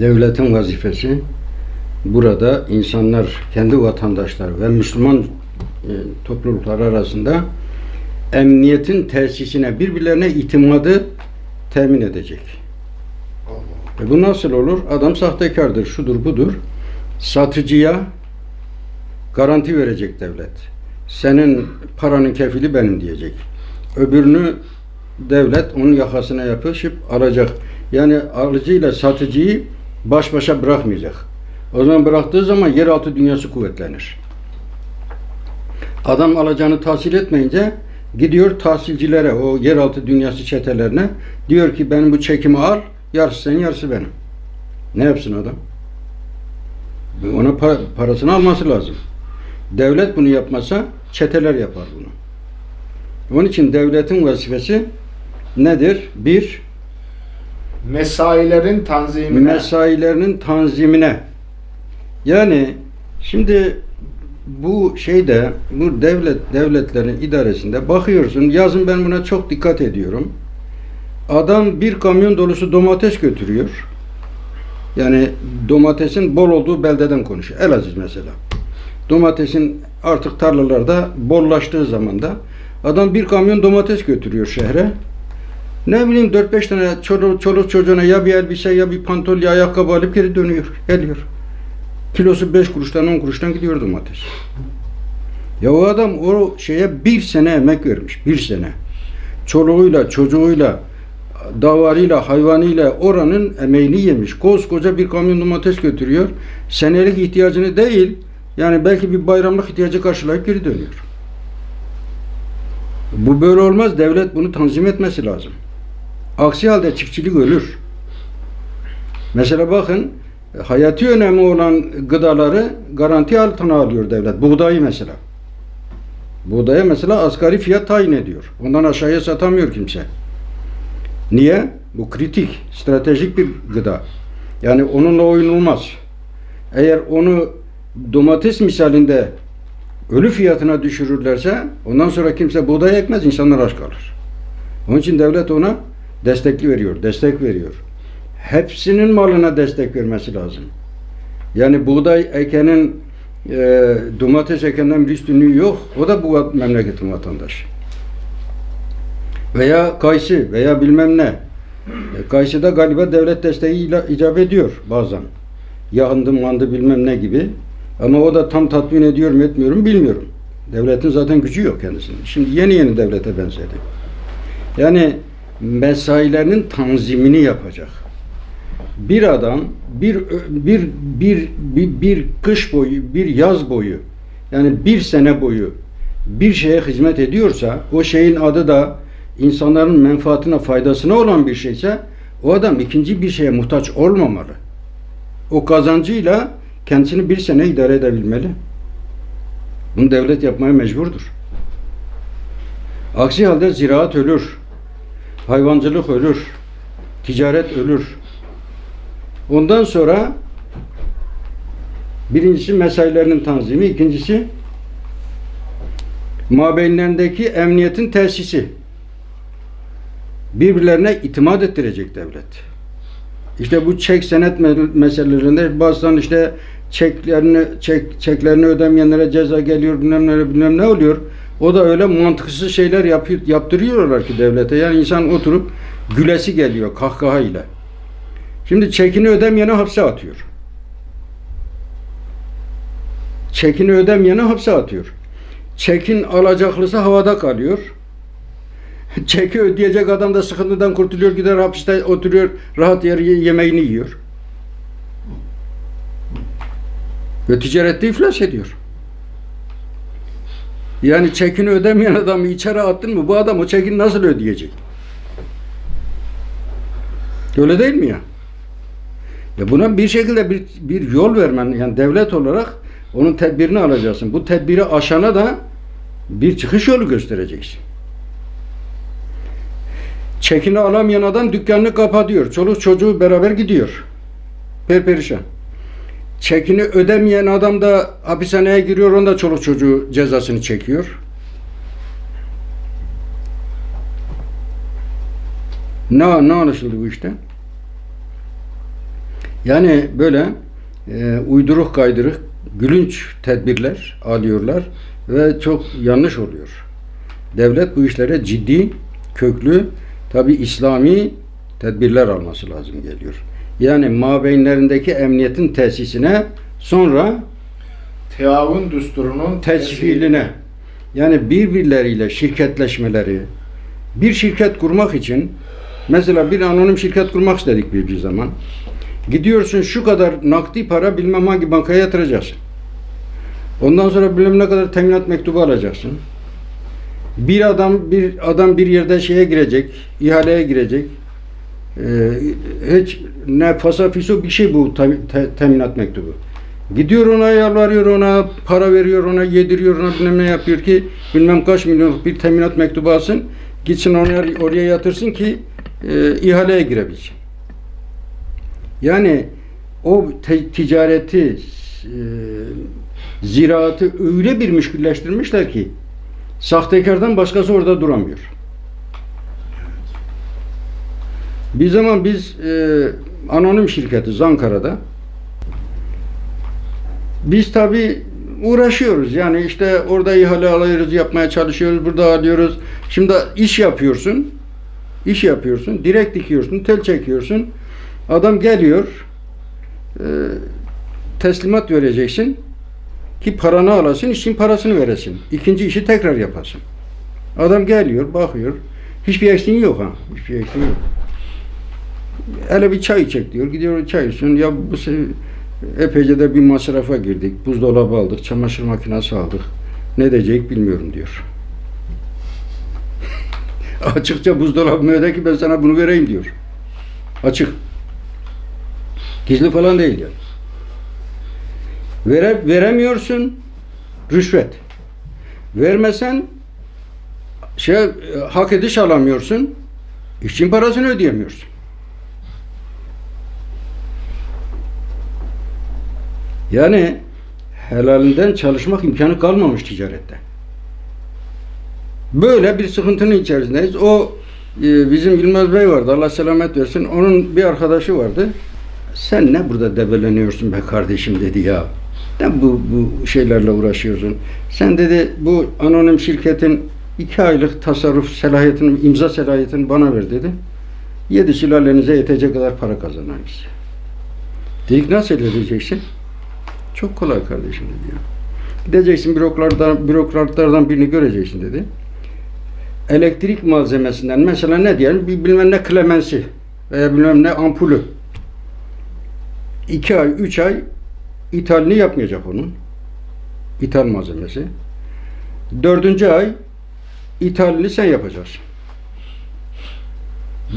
devletin vazifesi burada insanlar, kendi vatandaşları ve Müslüman e, topluluklar arasında emniyetin tesisine, birbirlerine itimadı temin edecek. E bu nasıl olur? Adam sahtekardır, şudur budur. Satıcıya garanti verecek devlet. Senin paranın kefili benim diyecek. Öbürünü devlet onun yakasına yapışıp alacak. Yani alıcıyla satıcıyı baş başa bırakmayacak. O zaman bıraktığı zaman yeraltı dünyası kuvvetlenir. Adam alacağını tahsil etmeyince gidiyor tahsilcilere, o yeraltı dünyası çetelerine diyor ki benim bu çekimi al, yarısı senin, yarısı benim. Ne yapsın adam? Ona pa- parasını alması lazım. Devlet bunu yapmasa çeteler yapar bunu. Onun için devletin vazifesi nedir? Bir, Mesailerin tanzimine. mesailerinin tanzimine. Yani şimdi bu şeyde bu devlet devletlerin idaresinde bakıyorsun yazın ben buna çok dikkat ediyorum. Adam bir kamyon dolusu domates götürüyor. Yani domatesin bol olduğu beldeden konuşuyor. Elaziz mesela. Domatesin artık tarlalarda bollaştığı zaman da adam bir kamyon domates götürüyor şehre. Ne bileyim 4-5 tane çoluk, çoluk çocuğuna ya bir elbise ya bir pantol ya ayakkabı alıp geri dönüyor. Geliyor. Kilosu 5 kuruştan 10 kuruştan gidiyor domates. Ya o adam o şeye bir sene emek vermiş. Bir sene. Çoluğuyla, çocuğuyla, davarıyla, hayvanıyla oranın emeğini yemiş. Koskoca bir kamyon domates götürüyor. Senelik ihtiyacını değil, yani belki bir bayramlık ihtiyacı karşılayıp geri dönüyor. Bu böyle olmaz. Devlet bunu tanzim etmesi lazım. Aksi halde çiftçilik ölür. Mesela bakın hayati önemi olan gıdaları garanti altına alıyor devlet. Buğdayı mesela. Buğdaya mesela asgari fiyat tayin ediyor. Ondan aşağıya satamıyor kimse. Niye? Bu kritik, stratejik bir gıda. Yani onunla oynanılmaz. Eğer onu domates misalinde ölü fiyatına düşürürlerse ondan sonra kimse buğday ekmez, insanlar aç kalır. Onun için devlet ona destekli veriyor, destek veriyor. Hepsinin malına destek vermesi lazım. Yani buğday ekenin e, domates ekenden bir üstünlüğü yok. O da bu memleketin vatandaşı. Veya kayısı veya bilmem ne. E, kayısıda galiba devlet desteği icap ediyor bazen. Yandı mandı bilmem ne gibi. Ama o da tam tatmin ediyor mu etmiyor mu bilmiyorum. Devletin zaten gücü yok kendisinin. Şimdi yeni yeni devlete benzedi. Yani mesailerinin tanzimini yapacak. Bir adam bir bir bir bir, bir kış boyu, bir yaz boyu yani bir sene boyu bir şeye hizmet ediyorsa o şeyin adı da insanların menfaatine faydasına olan bir şeyse o adam ikinci bir şeye muhtaç olmamalı. O kazancıyla kendisini bir sene idare edebilmeli. Bunu devlet yapmaya mecburdur. Aksi halde ziraat ölür. Hayvancılık ölür. Ticaret ölür. Ondan sonra birincisi mesailerinin tanzimi, ikincisi mabeynlerindeki emniyetin tesisi. Birbirlerine itimat ettirecek devlet. İşte bu çek senet me- meselelerinde bazen işte çeklerini çek çeklerini ödemeyenlere ceza geliyor bilmem ne bilmem ne oluyor. O da öyle mantıksız şeyler yapıyor, yaptırıyorlar ki devlete. Yani insan oturup gülesi geliyor kahkaha ile. Şimdi çekini ödemeyeni hapse atıyor. Çekini ödemeyeni hapse atıyor. Çekin alacaklısı havada kalıyor. Çeki ödeyecek adam da sıkıntıdan kurtuluyor, gider hapiste oturuyor, rahat yer yemeğini yiyor. Ve ticarette iflas ediyor. Yani çekini ödemeyen adamı içeri attın mı bu adam o çekini nasıl ödeyecek? Öyle değil mi ya? Ya buna bir şekilde bir, bir yol vermen yani devlet olarak onun tedbirini alacaksın. Bu tedbiri aşana da bir çıkış yolu göstereceksin. Çekini alamayan adam dükkanını kapatıyor. Çoluk çocuğu beraber gidiyor. Perperişan. Çekini ödemeyen adam da hapishaneye giriyor. Onda çoluk çocuğu cezasını çekiyor. Ne, ne anlaşıldı bu işte? Yani böyle e, uyduruk kaydırık gülünç tedbirler alıyorlar ve çok yanlış oluyor. Devlet bu işlere ciddi, köklü, tabi İslami tedbirler alması lazım geliyor. Yani mabeynlerindeki emniyetin tesisine sonra Teavun düsturunun tesfiline yani birbirleriyle şirketleşmeleri. Bir şirket kurmak için mesela bir anonim şirket kurmak istedik bir, bir zaman. Gidiyorsun şu kadar nakdi para bilmem hangi bankaya yatıracaksın ondan sonra bilmem ne kadar teminat mektubu alacaksın. Bir adam bir adam bir yerde şeye girecek ihaleye girecek hiç ne fasafiso bir şey bu te- te- teminat mektubu Gidiyor ona yalvarıyor ona, para veriyor ona, yediriyor ona bilmem ne yapıyor ki bilmem kaç milyonluk bir teminat mektubu alsın. Gitsin oraya, oraya yatırsın ki e, ihaleye girebilsin. Yani o ticareti, e, ziraatı öyle bir müşkülleştirmişler ki sahtekardan başkası orada duramıyor. Bir zaman biz e, anonim şirketiz Ankara'da. Biz tabi uğraşıyoruz. Yani işte orada ihale alıyoruz, yapmaya çalışıyoruz, burada alıyoruz. Şimdi iş yapıyorsun, iş yapıyorsun, direkt dikiyorsun, tel çekiyorsun. Adam geliyor, e, teslimat vereceksin ki paranı alasın, işin parasını veresin. İkinci işi tekrar yapasın. Adam geliyor, bakıyor. Hiçbir eksiğin yok ha. Hiçbir eksiğin yok. Hele bir çay çek diyor. Gidiyor çay içiyorsun. Ya bu epeyce de bir masrafa girdik. Buzdolabı aldık, çamaşır makinesi aldık. Ne diyecek bilmiyorum diyor. Açıkça buzdolabımı öde ki ben sana bunu vereyim diyor. Açık. Gizli falan değil yani. Vere, veremiyorsun rüşvet. Vermesen şey e, hak ediş alamıyorsun. İşçinin parasını ödeyemiyorsun. Yani helalinden çalışmak imkanı kalmamış ticarette. Böyle bir sıkıntının içerisindeyiz. O e, bizim Yılmaz Bey vardı. Allah selamet versin. Onun bir arkadaşı vardı. Sen ne burada debeleniyorsun be kardeşim dedi ya. Ne bu, bu şeylerle uğraşıyorsun? Sen dedi bu anonim şirketin iki aylık tasarruf selahiyetini, imza selahiyetini bana ver dedi. Yedi sülalenize yetecek kadar para kazanırız. Dedik nasıl edeceksin? Çok kolay kardeşim dedi. Gideceksin bürokratlardan, bürokratlardan birini göreceksin dedi. Elektrik malzemesinden mesela ne diyelim bir bilmem ne klemensi veya bilmem ne ampulü. iki ay, üç ay ithalini yapmayacak onun. İthal malzemesi. Dördüncü ay ithalini sen yapacaksın.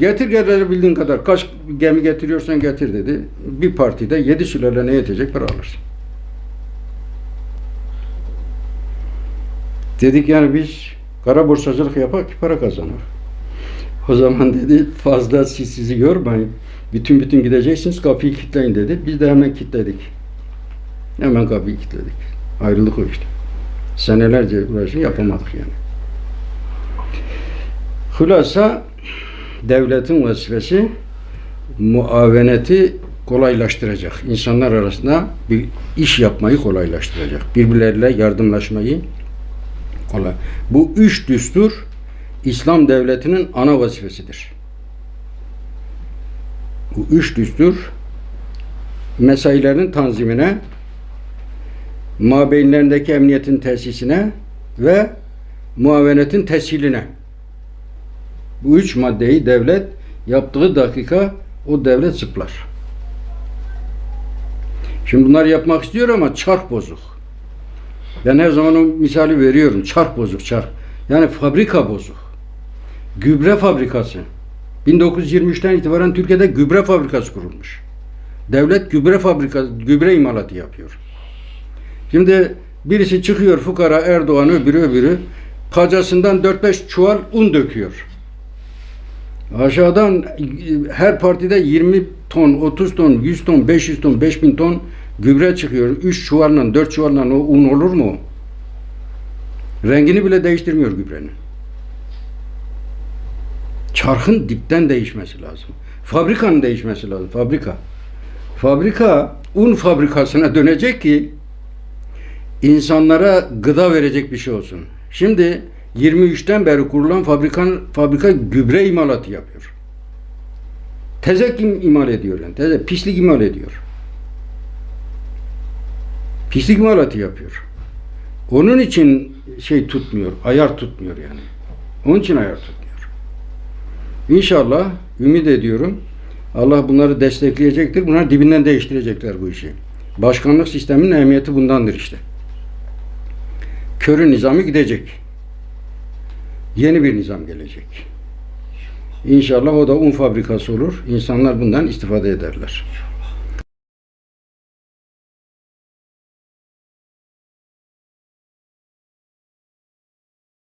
Getir getirebildiğin kadar kaç gemi getiriyorsan getir dedi. Bir partide yedi sülale ne yetecek para alırsın. Dedik yani biz kara borsacılık yapak ki para kazanır. O zaman dedi fazla siz sizi yormayın. Bütün bütün gideceksiniz kapıyı kilitleyin dedi. Biz de hemen kilitledik. Hemen kapıyı kilitledik. Ayrılık o işte. Senelerce uğraşın yapamadık yani. Hülasa devletin vazifesi muaveneti kolaylaştıracak. İnsanlar arasında bir iş yapmayı kolaylaştıracak. Birbirleriyle yardımlaşmayı kolay. Bu üç düstur İslam devletinin ana vazifesidir. Bu üç düstur mesailerin tanzimine, mabeynlerindeki emniyetin tesisine ve muavenetin teshiline. Bu üç maddeyi devlet yaptığı dakika o devlet zıplar. Şimdi bunlar yapmak istiyor ama çark bozuk. Ben her zaman o misali veriyorum. Çark bozuk, çark. Yani fabrika bozuk. Gübre fabrikası. 1923'ten itibaren Türkiye'de gübre fabrikası kurulmuş. Devlet gübre fabrikası, gübre imalatı yapıyor. Şimdi birisi çıkıyor fukara Erdoğan öbürü öbürü kacasından 4-5 çuval un döküyor. Aşağıdan e, her partide 20 ton, 30 ton, 100 ton, 500 ton, 5000 ton gübre çıkıyor. 3 çuvalla, 4 çuvalla o un olur mu? Rengini bile değiştirmiyor gübrenin. Çarkın dipten değişmesi lazım. Fabrikanın değişmesi lazım. Fabrika. Fabrika un fabrikasına dönecek ki insanlara gıda verecek bir şey olsun. Şimdi 23'ten beri kurulan fabrikan fabrika gübre imalatı yapıyor. Tezek im- imal ediyor yani. Tezek, pislik imal ediyor. Pislik imalatı yapıyor. Onun için şey tutmuyor, ayar tutmuyor yani. Onun için ayar tutmuyor. İnşallah ümit ediyorum Allah bunları destekleyecektir. Bunlar dibinden değiştirecekler bu işi. Başkanlık sisteminin ehemmiyeti bundandır işte. Körü nizamı gidecek. Yeni bir nizam gelecek. İnşallah o da un fabrikası olur. İnsanlar bundan istifade ederler.